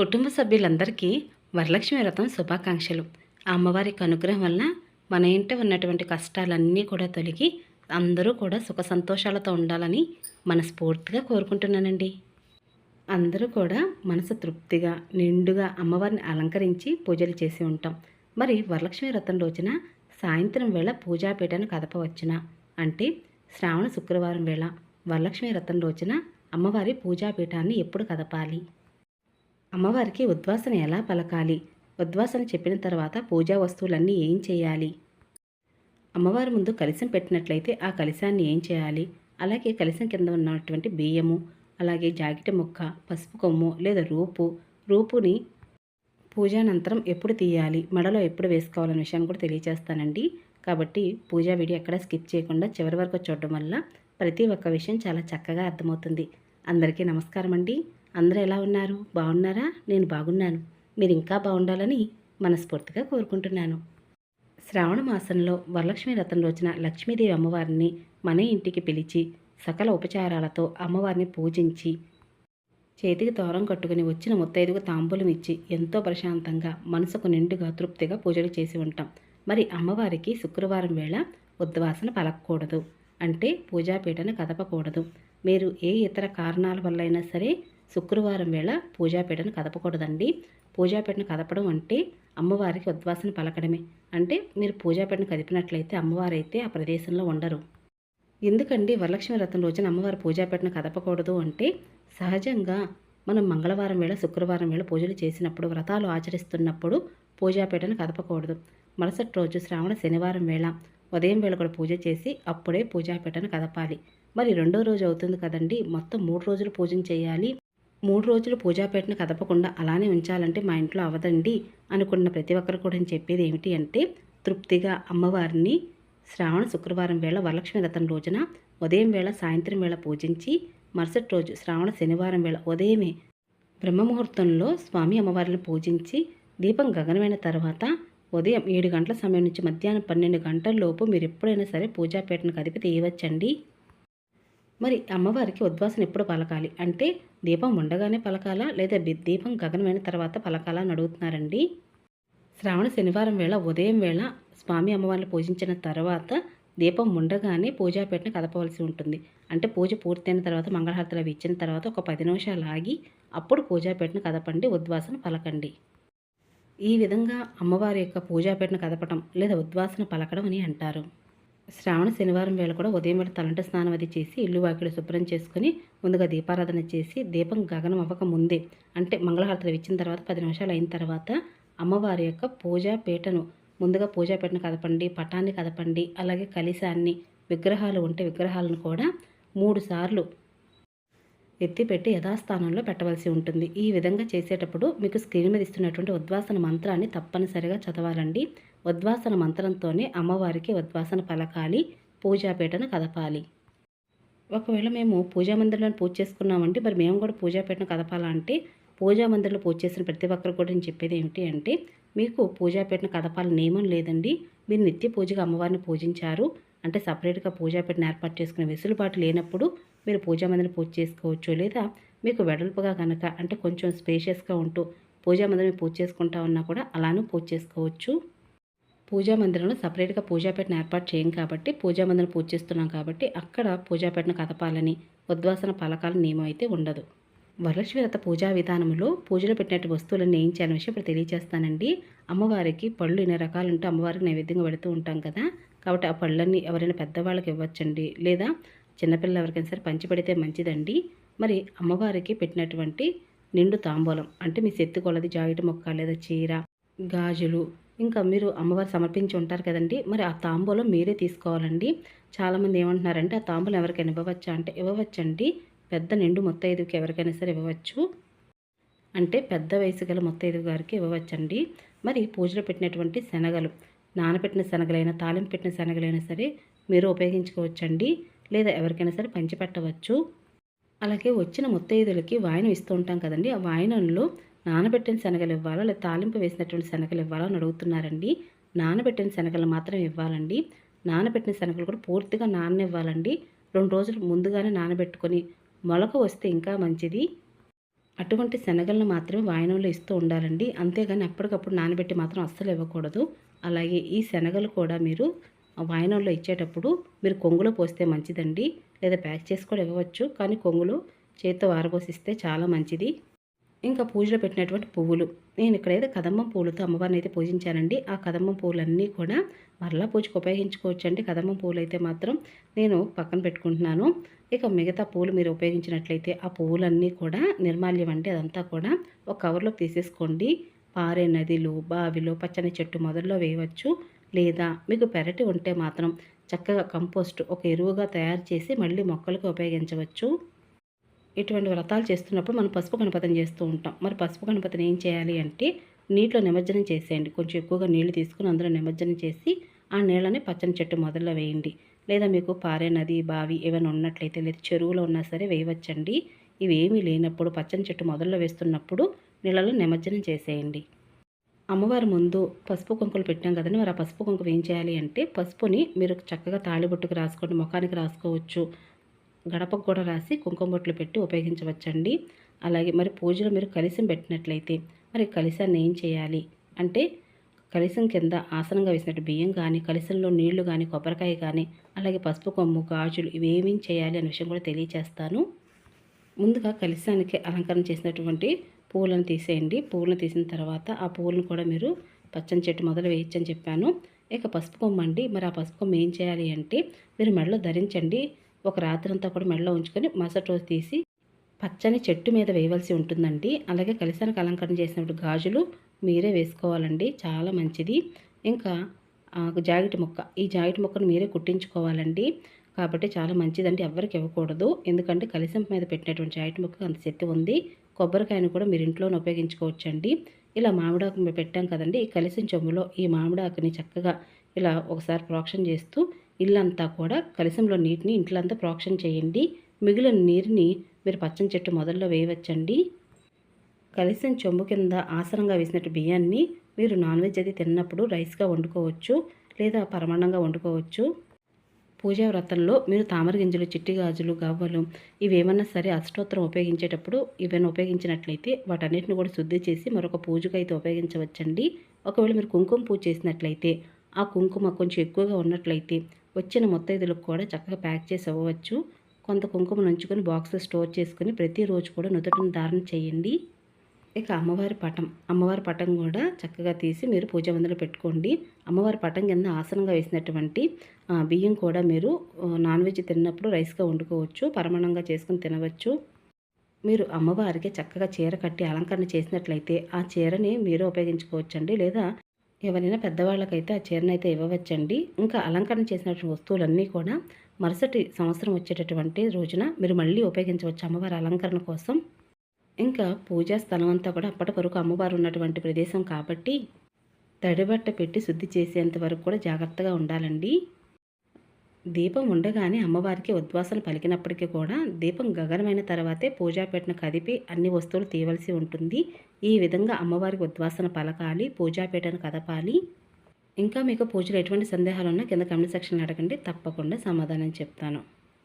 కుటుంబ సభ్యులందరికీ వరలక్ష్మి వ్రతం శుభాకాంక్షలు. అమ్మవారి అనుగ్రహం వలన మన ఇంట ఉన్నటువంటి కష్టాలన్నీ కూడా తొలగి అందరూ కూడా సుఖ సంతోషాలతో ఉండాలని మనస్ఫూర్తిగా కోరుకుంటున్నానండి. అందరూ కూడా మనసు తృప్తిగా నిండుగా అమ్మవారిని అలంకరించి పూజలు చేసి ఉంటాం. మరి వరలక్ష్మి వ్రతం రోజున సాయంత్రం వేళ పూజాపీఠను కదపవచ్చున? అంటే శ్రావణ శుక్రవారం వేళ వరలక్ష్మి వ్రతం రోజున అమ్మవారి పూజాపీఠాన్ని ఎప్పుడు కదపాలి? అమ్మవారికి ఉద్వాసన ఎలా పలకాలి? ఉద్వాసన చెప్పిన తర్వాత పూజా వస్తువులన్నీ ఏం చేయాలి? అమ్మవారి ముందు కలిసం పెట్టినట్లయితే ఆ కలిశాన్ని ఏం చేయాలి? అలాగే కలిసం కింద ఉన్నటువంటి బియ్యము అలాగే జాకెట్ ముక్క పసుపు కొమ్ము లేదా రూపు. రూపుని పూజానంతరం ఎప్పుడు తీయాలి? మెడలో ఎప్పుడు వేసుకోవాలనే విషయాన్ని కూడా తెలియజేస్తానండి కాబట్టి పూజా వీడియో ఎక్కడ స్కిప్ చేయకుండా చివరి వరకు చూడడం వల్ల ప్రతి ఒక్క విషయం చాలా చక్కగా అర్థమవుతుంది. అందరికీ నమస్కారం అండి అందరూ ఎలా ఉన్నారు? బాగున్నారా? నేను బాగున్నాను. మీరు ఇంకా బాగుండాలని మనస్ఫూర్తిగా కోరుకుంటున్నాను. శ్రావణ మాసంలో వరలక్ష్మి రథం రోజున లక్ష్మీదేవి అమ్మవారిని మన ఇంటికి పిలిచి సకల ఉపచారాలతో అమ్మవారిని పూజించి చేతికి తోరం కట్టుకుని వచ్చిన ముత్తైదుకు తాంబూలం ఇచ్చి ఎంతో ప్రశాంతంగా మనసుకు నిండుగా తృప్తిగా పూజలు చేసి ఉంటాం. మరి అమ్మవారికి శుక్రవారం వేళ ఉద్వాసన పలకకూడదు. అంటే పూజాపీఠను కదపకూడదు. మీరు ఏ ఇతర కారణాల వల్ల అయినా సరే శుక్రవారం వేళ పూజాపీటను కదపకూడదండి. పూజాపేటను కదపడం అంటే అమ్మవారికి ఉద్వాసన పలకడమే. అంటే మీరు పూజాపేటను కదిపినట్లయితే అమ్మవారు అయితే ఆ ప్రదేశంలో ఉండరు. ఎందుకండి? వరలక్ష్మి వ్రతం రోజున అమ్మవారి పూజాపేటను కదపకూడదు అంటే సహజంగా మనం మంగళవారం వేళ శుక్రవారం వేళ పూజలు చేసినప్పుడు వ్రతాలు ఆచరిస్తున్నప్పుడు పూజాపీటను కదపకూడదు. మరుసటి రోజు శ్రావణ శనివారం వేళ ఉదయం వేళ కూడా పూజ చేసి అప్పుడే పూజాపీటను కదపాలి. మరి రెండో రోజు అవుతుంది కదండి. మొత్తం మూడు రోజులు పూజను చేయాలి. మూడు రోజులు పూజాపేటను కదపకుండా అలానే ఉంచాలంటే మా ఇంట్లో అవదండి అనుకున్న ప్రతి ఒక్కరు కూడా చెప్పేది ఏమిటి అంటే తృప్తిగా అమ్మవారిని శ్రావణ శుక్రవారం వేళ వరలక్ష్మి రథం రోజున ఉదయం వేళ సాయంత్రం వేళ పూజించి మరుసటి రోజు శ్రావణ శనివారం వేళ ఉదయమే బ్రహ్మముహూర్తంలో స్వామి అమ్మవారిని పూజించి దీపం గగనమైన తర్వాత ఉదయం ఏడు గంటల సమయం నుంచి మధ్యాహ్నం పన్నెండు గంటల లోపు మీరు ఎప్పుడైనా సరే పూజాపేటను కదిపి తీయవచ్చండి. మరి అమ్మవారికి ఉద్వాసన ఎప్పుడు పలకాలి? అంటే దీపం ఉండగానే పలకాలా? లేదా దీపం గగనమైన తర్వాత పలకాలా అని అడుగుతున్నారండి. శ్రావణ శనివారం వేళ ఉదయం వేళ స్వామి అమ్మవారిని పూజించిన తర్వాత దీపం ఉండగానే పూజాపేటను కదపవలసి ఉంటుంది. అంటే పూజ పూర్తయిన తర్వాత మంగళహారతులు అవి ఇచ్చిన తర్వాత ఒక పది నిమిషాలు ఆగి అప్పుడు పూజాపేటను కదపండి ఉద్వాసన పలకండి. ఈ విధంగా అమ్మవారి యొక్క పూజాపేటను కదపటం లేదా ఉద్వాసన పలకడం అని అంటారు. శ్రావణ శనివారం వేళ కూడా ఉదయం వేళ తలంట స్నానం అది చేసి ఇల్లు వాకిలు శుభ్రం చేసుకుని ముందుగా దీపారాధన చేసి దీపం గగనం అవ్వక ముందే అంటే మంగళహారతులు ఇచ్చిన తర్వాత పది నిమిషాలు అయిన తర్వాత అమ్మవారి యొక్క పూజా పీటను ముందుగా పూజా పీటను కదపండి పటాన్ని కదపండి అలాగే కలిశాన్ని విగ్రహాలు ఉంటే విగ్రహాలను కూడా మూడు సార్లు ఎత్తిపెట్టి యథాస్థానంలో పెట్టవలసి ఉంటుంది. ఈ విధంగా చేసేటప్పుడు మీకు స్క్రీన్ మీద ఇస్తున్నటువంటి ఉద్వాసన మంత్రాన్ని తప్పనిసరిగా చదవాలండి. ఉద్వాసన మంత్రంతోనే అమ్మవారికి ఉద్వాసన పలకాలి పూజాపేటను కదపాలి. ఒకవేళ మేము పూజా మందిరంలో పూజ చేసుకున్నామంటే మరి మేము కూడా పూజాపేటను కదపాలంటే పూజా మందిరంలో పూజ చేసిన ప్రతి ఒక్కరు కూడా నేను చెప్పేది ఏమిటి అంటే మీకు పూజాపేటను కదపాలని నియమం లేదండి. మీరు నిత్య పూజగా అమ్మవారిని పూజించారు. అంటే సపరేట్గా పూజాపేటను ఏర్పాటు చేసుకునే వెసులుబాటు లేనప్పుడు మీరు పూజా మందిరం పూజ చేసుకోవచ్చు. లేదా మీకు వెడల్పుగా కనుక అంటే కొంచెం స్పేషియస్గా ఉంటూ పూజా మందిరం పూజ చేసుకుంటా ఉన్నా కూడా అలానూ పూజ చేసుకోవచ్చు. పూజా మందిరంలో సపరేట్గా పూజాపేటను ఏర్పాటు చేయం కాబట్టి పూజా మందిరం పూజ చేస్తున్నాం కాబట్టి అక్కడ పూజాపేటను కదపాలని ఉద్వాసన పలకాల నియమం అయితే ఉండదు. వరలక్ష్మి వ్రత పూజా విధానంలో పూజలో పెట్టినట్టు వస్తువులను ఏం చేయాలని విషయం ఇప్పుడు తెలియజేస్తానండి. అమ్మవారికి పళ్ళు ఎన్ని రకాలు ఉంటే అమ్మవారికి నైవేద్యంగా పెడుతూ ఉంటాం కదా. కాబట్టి ఆ పళ్ళన్నీ ఎవరైనా పెద్దవాళ్ళకి ఇవ్వచ్చండి. లేదా చిన్నపిల్లలు ఎవరికైనా సరే పంచిపెడితే మంచిదండి. మరి అమ్మవారికి పెట్టినటువంటి నిండు తాంబూలం అంటే మీ శక్తి కొలది జాకెట్ మొక్క లేదా చీర గాజులు ఇంకా మీరు అమ్మవారు సమర్పించి ఉంటారు కదండి. మరి ఆ తాంబూలం మీరే తీసుకోవాలండి. చాలామంది ఏమంటున్నారంటే ఆ తాంబూలం ఎవరికైనా ఇవ్వవచ్చా? అంటే ఇవ్వవచ్చండి. పెద్ద నిండు మొత్తైదుకి ఎవరికైనా సరే ఇవ్వవచ్చు. అంటే పెద్ద వయసు గల మొత్తైదు గారికి ఇవ్వవచ్చండి. మరి పూజలో పెట్టినటువంటి శనగలు నానబెట్టిన శనగలైనా తాలింపు పెట్టిన శనగలైనా సరే మీరు ఉపయోగించుకోవచ్చండి. లేదా ఎవరికైనా సరే పంచిపెట్టవచ్చు. అలాగే వచ్చిన ముత్తైదులకి వాయనం ఇస్తూ ఉంటాం కదండి. ఆ వాయనంలో నానబెట్టిన శనగలు ఇవ్వాలా? లేదా తాలింపు వేసినటువంటి శనగలు ఇవ్వాలో అని అడుగుతున్నారండి. నానబెట్టిన శనగలు మాత్రం ఇవ్వాలండి. నానబెట్టిన శనగలు కూడా పూర్తిగా నాననివ్వాలండి. రెండు రోజులు ముందుగానే నానబెట్టుకొని మొలక వస్తే ఇంకా మంచిది. అటువంటి శనగలను మాత్రమే వాయనంలో ఇస్తూ ఉండాలండి. అంతేగాని అప్పటికప్పుడు నానబెట్టి మాత్రం అస్సలు ఇవ్వకూడదు. అలాగే ఈ శనగలు కూడా మీరు వాయనంలో ఇచ్చేటప్పుడు మీరు కొంగులో పోస్తే మంచిదండి. లేదా ప్యాక్ చేసి కూడా ఇవ్వవచ్చు. కానీ కొంగులో చేత్తో ఆరబోసిస్తే చాలా మంచిది. ఇంకా పూజలో పెట్టినటువంటి పువ్వులు. నేను ఇక్కడైతే కదంబం పూలతో అమ్మవారిని అయితే పూజించానండి. ఆ కదంబం పూలన్నీ కూడా మరలా పూజకు ఉపయోగించుకోవచ్చు అండి కదంబం పూలు అయితే మాత్రం నేను పక్కన పెట్టుకుంటున్నాను. ఇక మిగతా పూలు మీరు ఉపయోగించినట్లయితే ఆ పువ్వులన్నీ కూడా నిర్మాల్యం అంటే అదంతా కూడా ఒక కవర్లో తీసేసుకోండి. పారే నదిలు బావిలో పచ్చని చెట్టు మొదల్లో వేయవచ్చు. లేదా మీకు పెరటి ఉంటే మాత్రం చక్కగా కంపోస్ట్ ఒక ఎరువుగా తయారు చేసి మళ్ళీ మొక్కలకు ఉపయోగించవచ్చు. ఇటువంటి వ్రతాలు చేస్తున్నప్పుడు మనం పసుపు గణపతిని చేస్తూ ఉంటాం. మరి పసుపు గణపతిని ఏం చేయాలి అంటే నీటిలో నిమజ్జనం చేసేయండి. కొంచెం ఎక్కువగా నీళ్ళు తీసుకుని అందులో నిమజ్జనం చేసి ఆ నీళ్ళని పచ్చని చెట్టు మొదల్లో వేయండి. లేదా మీకు పారే నది బావి ఏమైనా ఉన్నట్లయితే లేదా చెరువులో ఉన్నా సరే వేయవచ్చండి. ఇవి ఏమీ లేనప్పుడు పచ్చని చెట్టు మొదల్లో వేస్తున్నప్పుడు నీళ్ళలో నిమజ్జనం చేసేయండి. అమ్మవారి ముందు పసుపు కుంకులు పెట్టాం కదండి. మరి ఆ పసుపు కుంకుమ ఏం చేయాలి అంటే పసుపుని మీరు చక్కగా తాళిబొట్టుకు రాసుకోండి ముఖానికి రాసుకోవచ్చు. గడపకు కూడా రాసి కుంకుమ బొట్లు పెట్టి ఉపయోగించవచ్చండి. అలాగే మరి పూజలో మీరు కలిసం పెట్టినట్లయితే మరి కలిసాన్ని ఏం చేయాలి? అంటే కలిసం కింద ఆసనంగా వేసినట్టు బియ్యం కానీ కలిసంలో నీళ్ళు కానీ కొబ్బరికాయ కానీ అలాగే పసుపు కొమ్ము గాజులు ఇవేమేం చేయాలి అనే విషయం కూడా తెలియచేస్తాను. ముందుగా కలిసానికి అలంకరణ చేసినటువంటి పువ్వులను తీసేయండి. పువ్వులను తీసిన తర్వాత ఆ పువ్వులను కూడా మీరు పచ్చని చెట్టు మొదలు వేయచ్చని చెప్పాను. ఇక పసుపు కొమ్మ అండి మరి ఆ పసుపు కొమ్మ ఏం చేయాలి అంటే మీరు మెడలో ధరించండి. ఒక రాత్రి అంతా కూడా మెడలో ఉంచుకొని మరుసటి రోజు తీసి పచ్చని చెట్టు మీద వేయవలసి ఉంటుందండి. అలాగే కలిసానికి అలంకరణ చేసినప్పుడు గాజులు మీరే వేసుకోవాలండి. చాలా మంచిది. ఇంకా జాకెట్ ముక్క ఈ జాకెట్ ముక్కను మీరే కుట్టించుకోవాలండి. కాబట్టి చాలా మంచిదండి. ఎవరికి ఇవ్వకూడదు. ఎందుకంటే కలిసం మీద పెట్టినటువంటి జాకెట్ ముక్క అంత శక్తి ఉంది. కొబ్బరికాయను కూడా మీరు ఇంట్లోనే ఉపయోగించుకోవచ్చండి. ఇలా మామిడాకు పెట్టాం కదండి. ఈ కలిసిన చెమ్ములో ఈ మామిడాకుని చక్కగా ఇలా ఒకసారి ప్రోక్షణ చేస్తూ ఇల్లంతా కూడా కలిసంలో నీటిని ఇంట్లంతా ప్రోక్షణ చేయండి. మిగిలిన నీరుని మీరు పచ్చని చెట్టు మొదల్లో వేయవచ్చండి. కలిసిన చెంబు కింద ఆసనంగా వేసినట్టు బియ్యాన్ని మీరు నాన్ వెజ్ అది తిన్నప్పుడు రైస్గా వండుకోవచ్చు లేదా పరమాణంగా వండుకోవచ్చు. పూజా వ్రతంలో మీరు తామర గింజలు చిట్టి గాజులు గవ్వలు ఇవేమన్నా సరే అష్టోత్తరం ఉపయోగించేటప్పుడు ఇవన్నీ ఉపయోగించినట్లయితే వాటన్నిటిని కూడా శుద్ధి చేసి మరొక పూజకు అయితే ఉపయోగించవచ్చండి. ఒకవేళ మీరు కుంకుమ పూజ చేసినట్లయితే ఆ కుంకుమ కొంచెం ఎక్కువగా ఉన్నట్లయితే వచ్చిన మొత్తైదులకు కూడా చక్కగా ప్యాక్ చేసి ఇవ్వవచ్చు కొంత కుంకుమ నుంచుకొని బాక్స్లో స్టోర్ చేసుకుని ప్రతిరోజు కూడా నుదుటిని ధారణ చేయండి. ఇక అమ్మవారి పటం. అమ్మవారి పటం కూడా చక్కగా తీసి మీరు పూజ మందులో పెట్టుకోండి. అమ్మవారి పటం కింద ఆసనంగా వేసినటువంటి బియ్యం కూడా మీరు నాన్ వెజ్ తిన్నప్పుడు రైస్గా వండుకోవచ్చు పరమాణంగా చేసుకుని తినవచ్చు. మీరు అమ్మవారికి చక్కగా చీర కట్టి అలంకరణ చేసినట్లయితే ఆ చీరని మీరు ఉపయోగించుకోవచ్చండి. లేదా ఎవరైనా పెద్దవాళ్ళకైతే ఆ చీరను అయితే ఇవ్వవచ్చండి. ఇంకా అలంకరణ చేసినటువంటి వస్తువులన్నీ కూడా మరుసటి సంవత్సరం వచ్చేటటువంటి రోజున మీరు మళ్ళీ ఉపయోగించవచ్చు అమ్మవారి అలంకరణ కోసం. ఇంకా పూజా స్థలం అంతా కూడా అప్పటి వరకు అమ్మవారు ఉన్నటువంటి ప్రదేశం కాబట్టి తడిబట్ట పెట్టి శుద్ధి చేసేంత వరకు కూడా జాగ్రత్తగా ఉండాలండి. దీపం ఉండగానే అమ్మవారికి ఉద్వాసన పలికినప్పటికీ కూడా దీపం గగనమైన తర్వాతే పూజాపేటను కదిపి అన్ని వస్తువులు తీయవలసి ఉంటుంది. ఈ విధంగా అమ్మవారికి ఉద్వాసన పలకాలి పూజాపేటను కదపాలి. ఇంకా మీకు పూజలు ఎటువంటి సందేహాలు ఉన్నా కింద కమెంట్ సెక్షన్లో అడగండి. తప్పకుండా సమాధానం చెప్తాను.